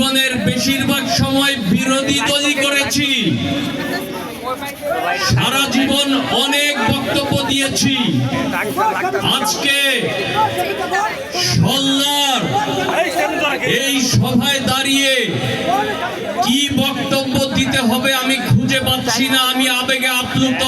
জীবনের বেশিরভাগ সময় বিরোধী দলই করেছি। সারা জীবন অনেক বক্তব্য দিয়েছি। আজকে সল্লার এই সভায় দাঁড়িয়ে কি বক্তব্য দিতে হবে আমি খুঁজে পাচ্ছি না, আমি আবেগে আপ্লুত।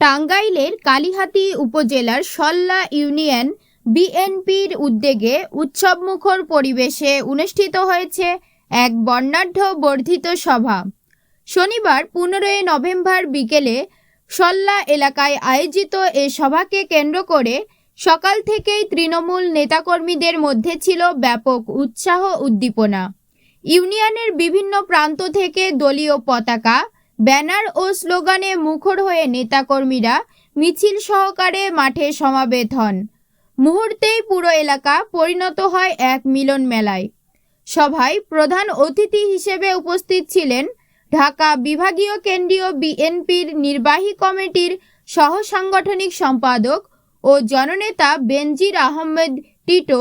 টাঙ্গাইলের কালিহাতী উপজেলার সল্লা ইউনিয়ন বিএনপির উদ্যোগে উৎসবমুখর পরিবেশে অনুষ্ঠিত হয়েছে এক বর্ণাঢ্য বর্ধিত সভা। শনিবার পনেরোই নভেম্বর বিকেলে সল্লা এলাকায় আয়োজিত এ সভাকে কেন্দ্র করে সকাল থেকেই তৃণমূল নেতাকর্মীদের মধ্যে ছিল ব্যাপক উৎসাহ উদ্দীপনা। ইউনিয়নের বিভিন্ন প্রান্ত থেকে দলীয় পতাকা, ব্যানার ও স্লোগানে মুখর হয়ে নেতাকর্মীরা মিছিল সহকারে মাঠে সমাবেত হন। মুহূর্তেই পুরো এলাকা পরিণত হয় এক মিলন মেলায়। সভায় প্রধান অতিথি হিসেবে উপস্থিত ছিলেন ঢাকা বিভাগীয় কেন্দ্রীয় বিএনপির নির্বাহী কমিটির সহ সাংগঠনিক সম্পাদক ও জননেতা বেনজির আহমেদ টিটো।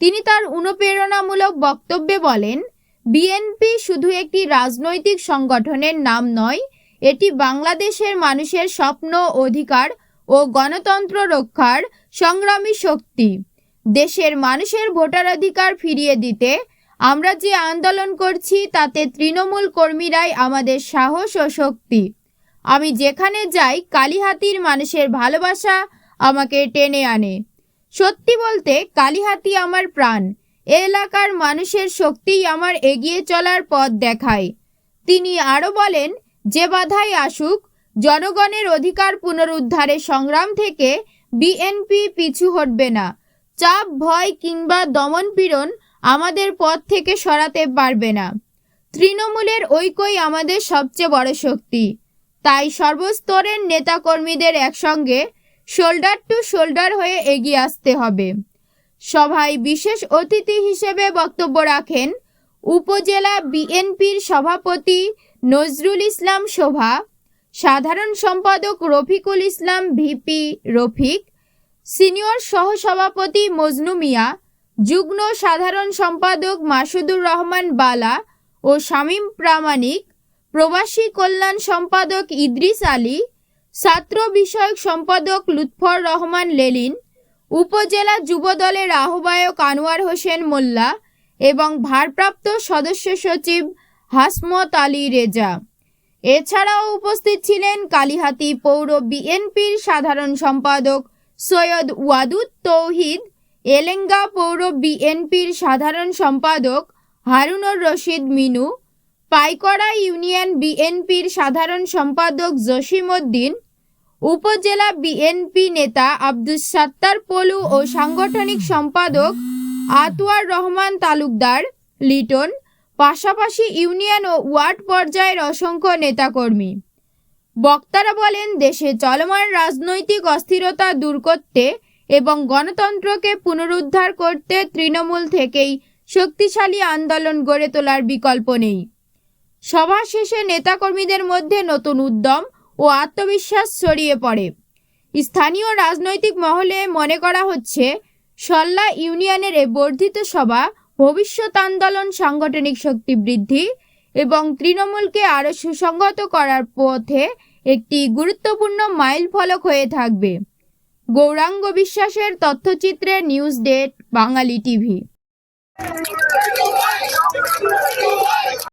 তিনি তার অনুপ্রেরণামূলক বক্তব্যে বলেন, বিএনপি শুধু একটি রাজনৈতিক সংগঠনের নাম নয়, এটি বাংলাদেশের মানুষের স্বপ্ন, অধিকার ও গণতন্ত্র রক্ষার সংগ্রামী শক্তি। দেশের মানুষের ভোটাধিকার ফিরিয়ে দিতে আমরা যে আন্দোলন করছি, তাতে তৃণমূল কর্মীরাই আমাদের সাহস ও শক্তি। আমি যেখানে যাই, কালীহাতির মানুষের ভালোবাসা আমাকে টেনে আনে। সত্যি বলতে, কালীহাতি আমার প্রাণ। এ এলাকার মানুষের শক্তিই আমার এগিয়ে চলার পথ দেখায়। তিনি আরও বলেন, যে বাধাই আসুক জনগণের অধিকার পুনরুদ্ধারে সংগ্রাম থেকে বিএনপি পিছু হটবে না। চাপ, ভয় কিংবা দমনপীড়ন আমাদের পথ থেকে সরাতে পারবে না। তৃণমূলের ঐক্যই আমাদের সবচেয়ে বড় শক্তি। তাই সর্বস্তরের নেতাকর্মীদের একসঙ্গে শোল্ডার টু শোল্ডার হয়ে এগিয়ে আসতে হবে। সভায় বিশেষ অতিথি হিসেবে বক্তব্য রাখেন উপজেলা বিএনপির সভাপতি নজরুল ইসলাম শোভা সাধারণ সম্পাদক রফিকুল ইসলাম, ভিপি রফিক, সিনিয়র সহসভাপতি মজনু মিয়া, যুগ্ম সাধারণ সম্পাদক মাসুদুর রহমান বালা ও শামীম প্রামাণিক, প্রবাসী কল্যাণ সম্পাদক ইদ্রিস আলী, ছাত্র বিষয়ক সম্পাদক লুৎফর রহমান লেলিন, উপজেলা যুবদলের আহ্বায়ক আনোয়ার হোসেন মোল্লা এবং ভারপ্রাপ্ত সদস্য সচিব হাসমত আলী রেজা। এছাড়াও উপস্থিত ছিলেন কালিহাতি পৌর বিএনপির সাধারণ সম্পাদক সৈয়দ ওয়াদুদ তৌহিদ, এলেঙ্গা পৌর বিএনপির সাধারণ সম্পাদক হারুনুর রশিদ মিনু, পাইকড়া ইউনিয়ন বিএনপির সাধারণ সম্পাদক জসিম উদ্দিন, উপজেলা বিএনপি নেতা আব্দুস সাত্তার পলু ও সাংগঠনিক সম্পাদক আতওয়ার রহমান তালুকদার লিটন পাশাপাশি ইউনিয়ন ও ওয়ার্ড পর্যায়ের অসংখ্য নেতাকর্মী। বক্তারা বলেন, দেশে চলমান রাজনৈতিক অস্থিরতা দূর করতে এবং গণতন্ত্রকে পুনরুদ্ধার করতে তৃণমূল থেকেই শক্তিশালী আন্দোলন গড়ে তোলার বিকল্প নেই। সভা শেষে নেতাকর্মীদের মধ্যে নতুন উদ্যম ও আত্মবিশ্বাস ছড়িয়ে পড়ে। স্থানীয় রাজনৈতিক মহলে মনে করা হচ্ছে, সল্লা ইউনিয়নের এ বর্ধিত সভা ভবিষ্যৎ আন্দোলন সাংগঠনিক শক্তি বৃদ্ধি এবং তৃণমূলকে আরও সুসংগত করার পথে একটি গুরুত্বপূর্ণ মাইল ফলক হয়ে থাকবে। গৌরাঙ্গ বিশ্বাসের তথ্যচিত্রে নিউজ ডেট বাঙালি টিভি।